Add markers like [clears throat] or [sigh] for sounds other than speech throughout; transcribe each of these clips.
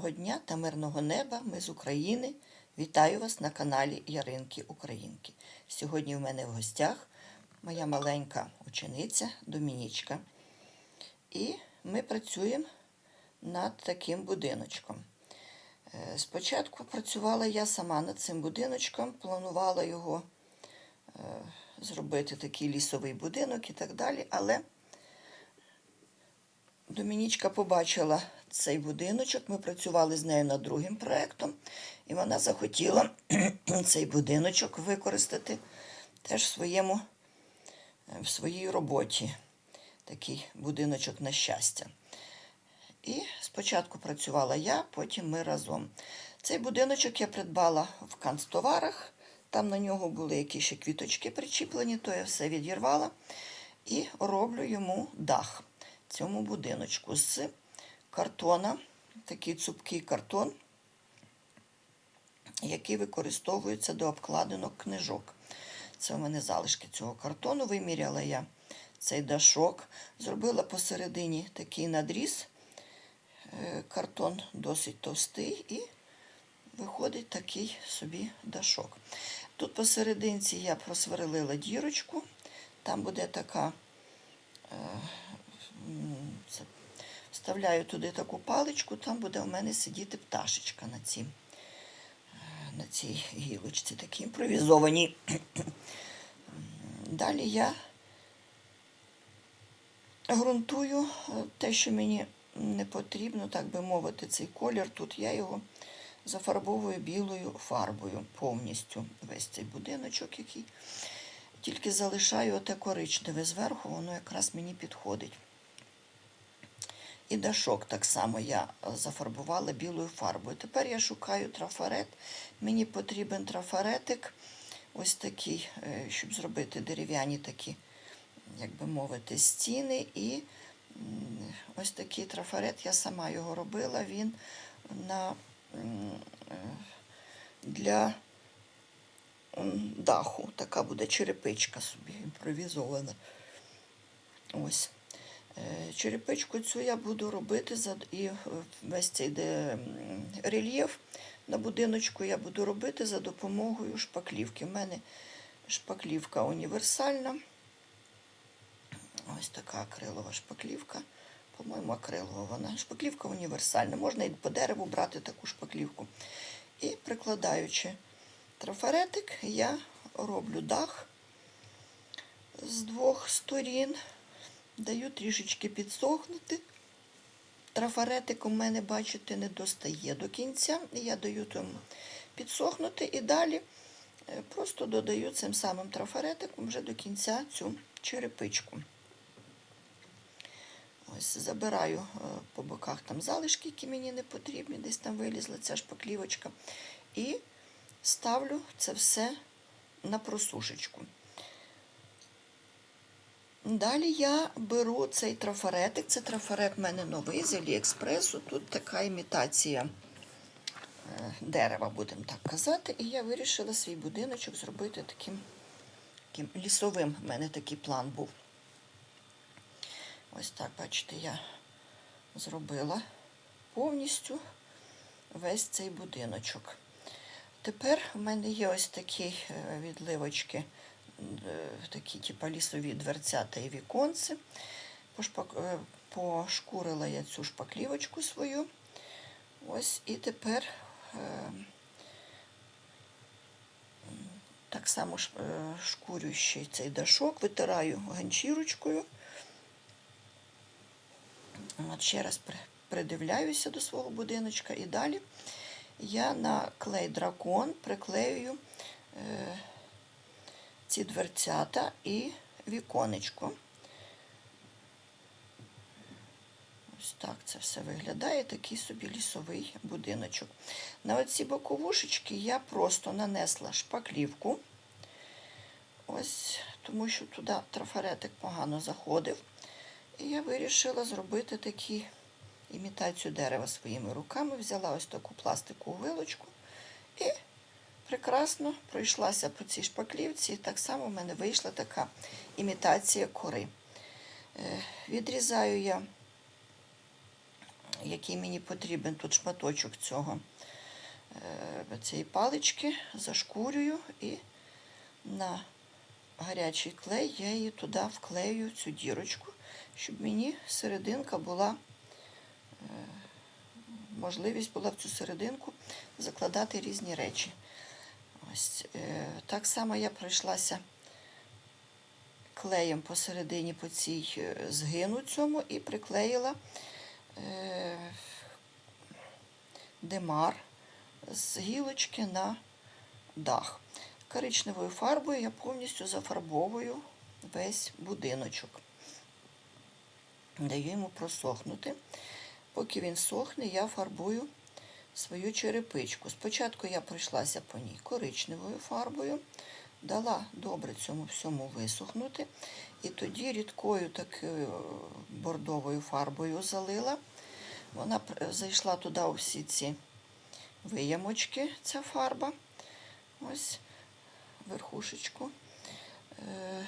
Доброго дня та мирного неба. Ми з України. Вітаю вас на каналі Яринки Українки. Сьогодні в мене в гостях моя маленька учениця Домінічка. І ми працюємо над таким будиночком. Е, Спочатку працювала я сама над цим будиночком, планувала його е, зробити такий лісовий будинок і так далі, але Домінічка побачила цей будиночок. Ми працювали з нею над другим проєктом, і вона захотіла [clears throat] цей будиночок використати теж в, своєму, в своїй роботі. Такий будиночок на щастя. І спочатку працювала я, потім ми разом. Цей будиночок я придбала в канцтоварах. Там на нього були якісь ще квіточки причіплені, то я все відірвала і роблю йому дах цьому будиночку з картона, такий цупкий картон, який використовується до обкладинок книжок. Це у мене залишки цього картону. Виміряла я цей дашок, зробила посередині такий надріз. Е, Картон досить товстий і виходить такий собі дашок. Тут посерединці я просверлила дірочку, там буде така е, вставляю туди таку паличку, там буде у мене сидіти пташечка на цій, на цій гілочці, такій імпровізованій. [clears throat] Далі я ґрунтую те, що мені не потрібно, так би мовити, цей колір. Тут я його зафарбовую білою фарбою повністю весь цей будиночок, який тільки залишаю оте коричневе зверху, воно якраз мені підходить. І дашок так само я зафарбувала білою фарбою. Тепер я шукаю трафарет. Мені потрібен трафаретик, ось такий, е, щоб зробити дерев'яні такі, як би мовити, стіни. І ось такий трафарет, я сама його робила, він на, е, для даху. Така буде черепичка собі імпровізована. Ось. Е, черепичку цю я буду робити і весь цей рельєф на будиночку я буду робити за допомогою шпаклівки. У мене шпаклівка універсальна. Ось така акрилова шпаклівка. По-моєму, акрилова вона. Шпаклівка універсальна. Можна і по дереву брати таку шпаклівку. І прикладаючи трафаретик, я роблю дах з двох сторін. Даю трішечки підсохнути. Трафаретик у мене, бачите, не достає до кінця. Я даю тому підсохнути і далі просто додаю цим самим трафаретиком вже до кінця цю черепичку. Ось Забираю по боках там залишки, які мені не потрібні, десь там вилізла ця шпаклівочка. І ставлю це все на просушечку. Далі я беру цей трафаретик. Це трафарет в мене новий з Аліекспресу. Тут така імітація дерева, будемо так казати. І я вирішила свій будиночок зробити таким, таким лісовим. У мене такий план був. Ось так, бачите, я зробила повністю весь цей будиночок. Тепер в мене є ось такі відливочки такі типу, лісові дверцята і віконці. Пошкурила я цю шпаклівочку свою. Ось і тепер е, так само шкурю ще цей дашок, витираю ганчірочкою. От Ще раз придивляюся до свого будиночка і далі я на клей дракон приклеюю е, ці дверцята і віконечко. Ось так це все виглядає, такий собі лісовий будиночок. На оці боковушечки я просто нанесла шпаклівку, ось, тому що туди трафаретик погано заходив. І я вирішила зробити такі імітацію дерева своїми руками. Взяла ось таку пластикову вилочку і прекрасно пройшлася по цій шпаклівці, і так само в мене вийшла така імітація кори. Е, відрізаю я який мені потрібен тут шматочок цього е, цієї палички, зашкурюю і на гарячий клей я її туди вклею цю дірочку, щоб мені серединка була, е, можливість була в цю серединку закладати різні речі. Ось е, так само я пройшлася клеєм посередині по цій е, згину цьому і приклеїла е, демар з гілочки на дах. Коричневою фарбою я повністю зафарбовую весь будиночок. Даю йому просохнути. Поки він сохне, я фарбую свою черепичку. Спочатку я пройшлася по ній коричневою фарбою, дала добре цьому всьому висохнути. І тоді рідкою такою бордовою фарбою залила. Вона зайшла туди у всі ці виямочки, ця фарба. Ось верхушечку. Е,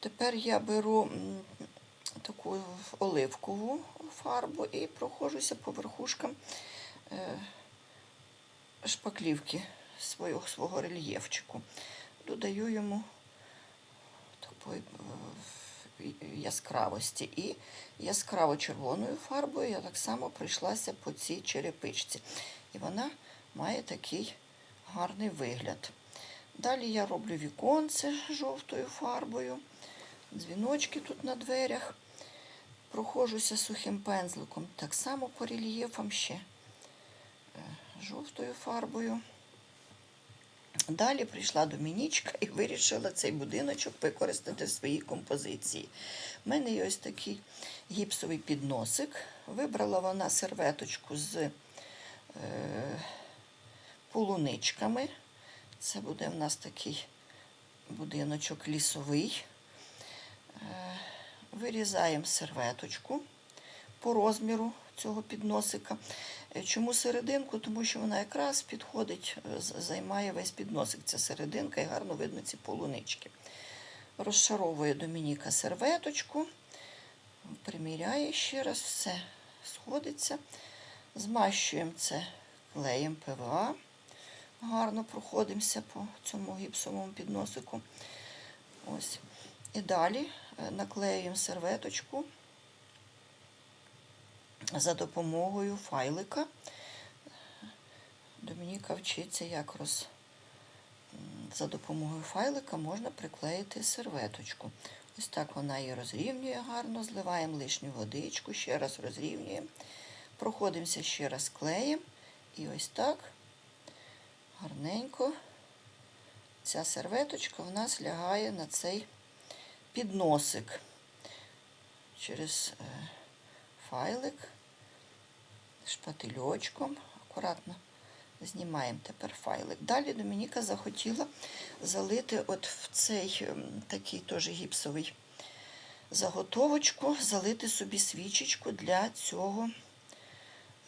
Тепер я беру таку оливкову фарбу і проходжуся по верхушкам е, шпаклівки свого, свого рельєфчику. Додаю йому такої е, яскравості. І яскраво червоною фарбою я так само пройшлася по цій черепичці. І вона має такий гарний вигляд. Далі я роблю віконце жовтою фарбою, дзвіночки тут на дверях. Проходжуся сухим пензликом, так само по рельєфам ще е, жовтою фарбою. Далі прийшла Домінічка і вирішила цей будиночок використати в своїй композиції. У мене є ось такий гіпсовий підносик. Вибрала вона серветочку з е, полуничками. Це буде в нас такий будиночок лісовий. Вирізаємо серветочку по розміру цього підносика. Е, Чому серединку? Тому що вона якраз підходить, е, займає весь підносик. Ця серединка і гарно видно ці полунички. Розшаровує Домініка серветочку, приміряє ще раз, все сходиться. Змащуємо це клеєм ПВА. Гарно проходимося по цьому гіпсовому підносику. Ось. І далі е, наклеюємо серветочку за допомогою файлика. Домініка вчиться, як роз... за допомогою файлика можна приклеїти серветочку. Ось так вона її розрівнює гарно, зливаємо лишню водичку, ще раз розрівнюємо, проходимося ще раз клеєм. І ось так гарненько ця серветочка в нас лягає на цей підносик через е, файлик шпательочком. Акуратно знімаємо тепер файлик. Далі Домініка захотіла залити от в цей ем, такий теж гіпсовий заготовочку, залити собі свічечку для цього.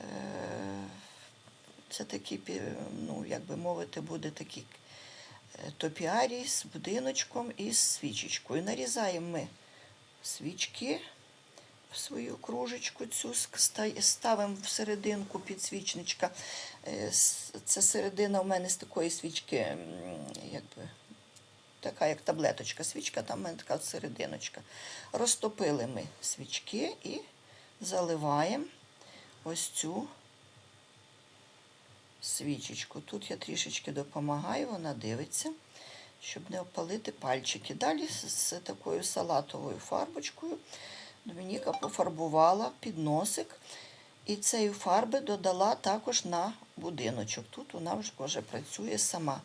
Е, це такий, ну, як би мовити, буде такий топіарій з будиночком і з свічечкою. Нарізаємо ми свічки в свою кружечку, цю ставимо в серединку підсвічничка. Е, Це середина у мене з такої свічки, якби, така як таблеточка свічка, там у мене така серединочка. Розтопили ми свічки і заливаємо ось цю свічечку. Тут я трішечки допомагаю, вона дивиться, щоб не опалити пальчики. Далі з, такою салатовою фарбочкою Домініка пофарбувала підносик і цієї фарби додала також на будиночок. Тут вона вже працює сама,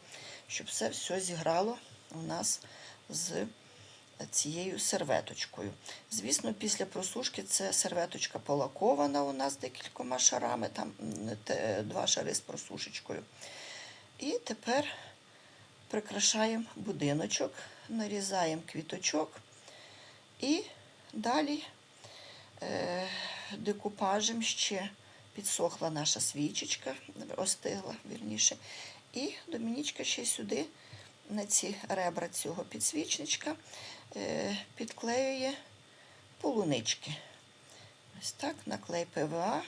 щоб все все зіграло у нас з цією серветочкою. Звісно, після просушки це серветочка полакована у нас декількома шарами, там два шари з просушечкою. І тепер прикрашаємо будиночок, нарізаємо квіточок і далі е, декупажем ще підсохла наша свічечка, остигла вірніше. І Домінічка ще сюди на ці ребра цього підсвічничка е, підклеює полунички. Ось так, наклей ПВА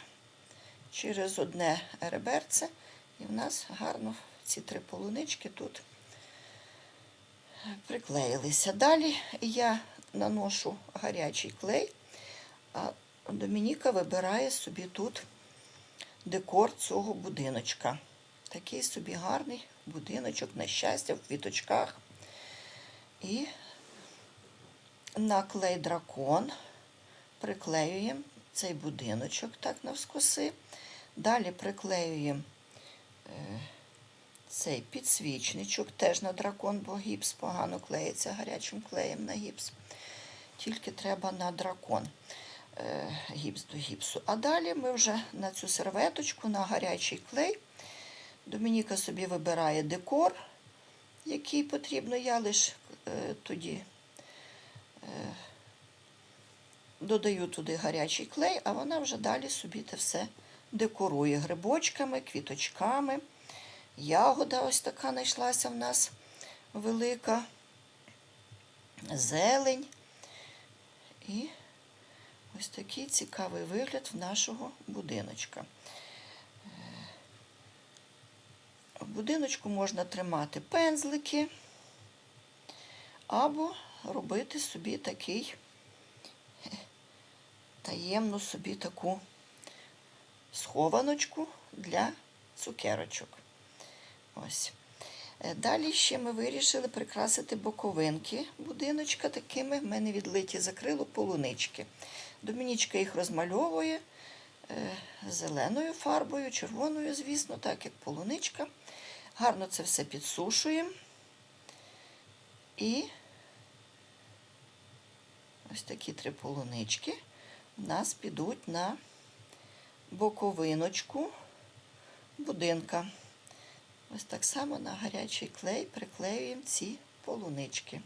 через одне реберце. І в нас гарно ці три полунички тут приклеїлися. Далі я наношу гарячий клей, а Домініка вибирає собі тут декор цього будиночка. Такий собі гарний будиночок, на щастя, в квіточках. І на клей дракон приклеюємо цей будиночок так навскоси. Далі приклеюємо е, цей підсвічничок, теж на дракон, бо гіпс погано клеїться гарячим клеєм на гіпс. Тільки треба на дракон е, гіпс до гіпсу. А далі ми вже на цю серветочку, на гарячий клей. Домініка собі вибирає декор, який потрібно. Я лише е, тоді е, додаю туди гарячий клей, а вона вже далі собі те все декорує грибочками, квіточками. Ягода ось така знайшлася в нас велика, зелень. І ось такий цікавий вигляд в нашого будиночка. В будиночку можна тримати пензлики або робити собі такий [laughs] таємну собі таку схованочку для цукерочок. Ось. Е, Далі ще ми вирішили прикрасити боковинки будиночка такими. В мене відлиті закрило полунички. Домінічка їх розмальовує е, зеленою фарбою, червоною, звісно, так як полуничка. Гарно це все підсушуємо. І ось такі три полунички у нас підуть на боковиночку будинка. Ось так само на гарячий клей приклеюємо ці полунички.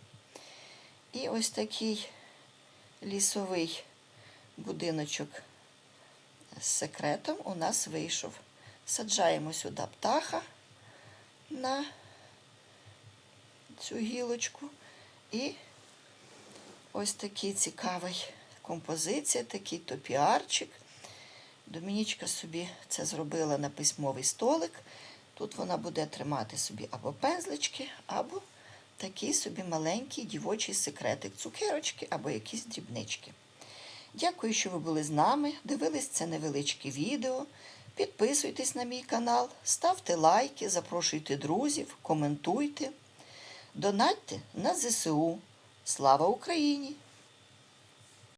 І ось такий лісовий будиночок з секретом у нас вийшов. Саджаємо сюди птаха на цю гілочку. І ось такий цікавий композиція, такий топіарчик. Домінічка собі це зробила на письмовий столик. Тут вона буде тримати собі або пензлички, або такий собі маленький дівочий секретик, цукерочки або якісь дрібнички. Дякую, що ви були з нами. Дивились це невеличке відео. Підписуйтесь на мій канал, ставте лайки, запрошуйте друзів, коментуйте, донатьте на ЗСУ. Слава Україні!